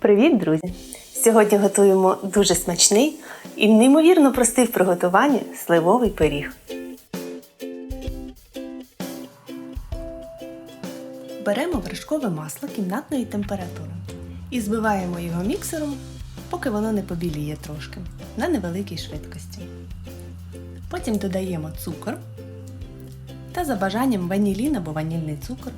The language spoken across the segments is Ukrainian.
Привіт, друзі! Сьогодні готуємо дуже смачний і неймовірно простий в приготуванні сливовий пиріг. Беремо вершкове масло кімнатної температури і збиваємо його міксером, поки воно не побіліє трошки на невеликій швидкості. Потім додаємо цукор та за бажанням ванілін або ванільний цукор.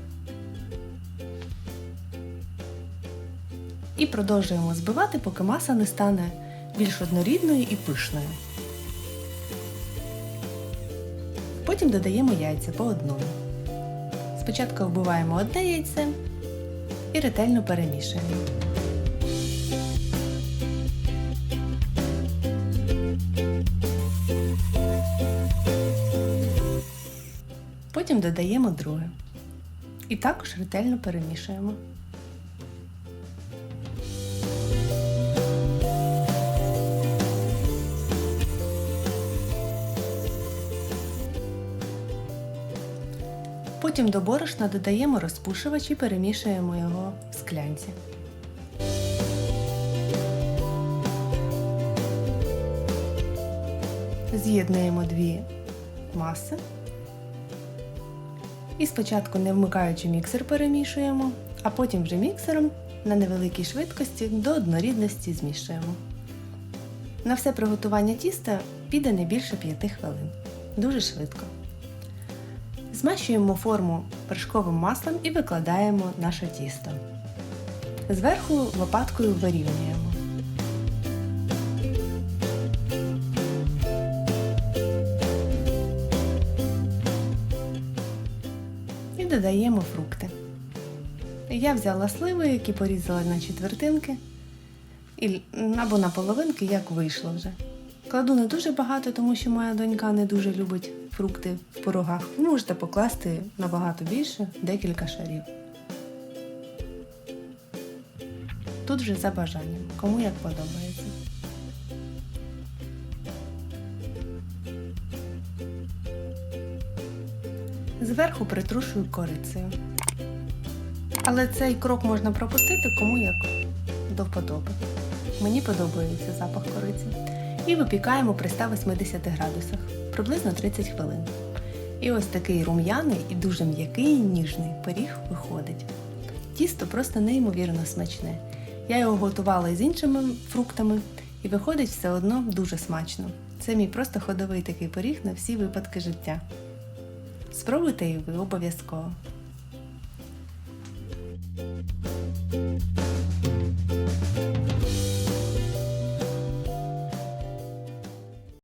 І продовжуємо збивати, поки маса не стане більш однорідною і пишною. Потім додаємо яйця по одному. Спочатку вбиваємо одне яйце і ретельно перемішуємо. Потім додаємо друге. І також ретельно перемішуємо. Потім до борошна додаємо розпушувач і перемішуємо його в склянці. З'єднуємо дві маси. І спочатку, не вмикаючи міксер, перемішуємо, а потім вже міксером на невеликій швидкості до однорідності змішуємо. На все приготування тіста піде не більше 5 хвилин. Дуже швидко. Змащуємо форму вершковим маслом і викладаємо наше тісто. Зверху лопаткою вирівнюємо. І додаємо фрукти. Я взяла сливи, які порізала на четвертинки або на половинки, як вийшло вже. Кладу не дуже багато, тому що моя донька не дуже любить фрукти в порогах. Можете покласти набагато більше, декілька шарів. Тут вже за бажанням, кому як подобається. Зверху притрушую корицею. Але цей крок можна пропустити кому як до вподоби. Мені подобається запах кориці. І випікаємо при 180 градусах приблизно 30 хвилин. І ось такий рум'яний і дуже м'який ніжний пиріг виходить. Тісто просто неймовірно смачне. Я його готувала з іншими фруктами і виходить все одно дуже смачно. Це мій просто ходовий такий пиріг на всі випадки життя. Спробуйте і ви обов'язково.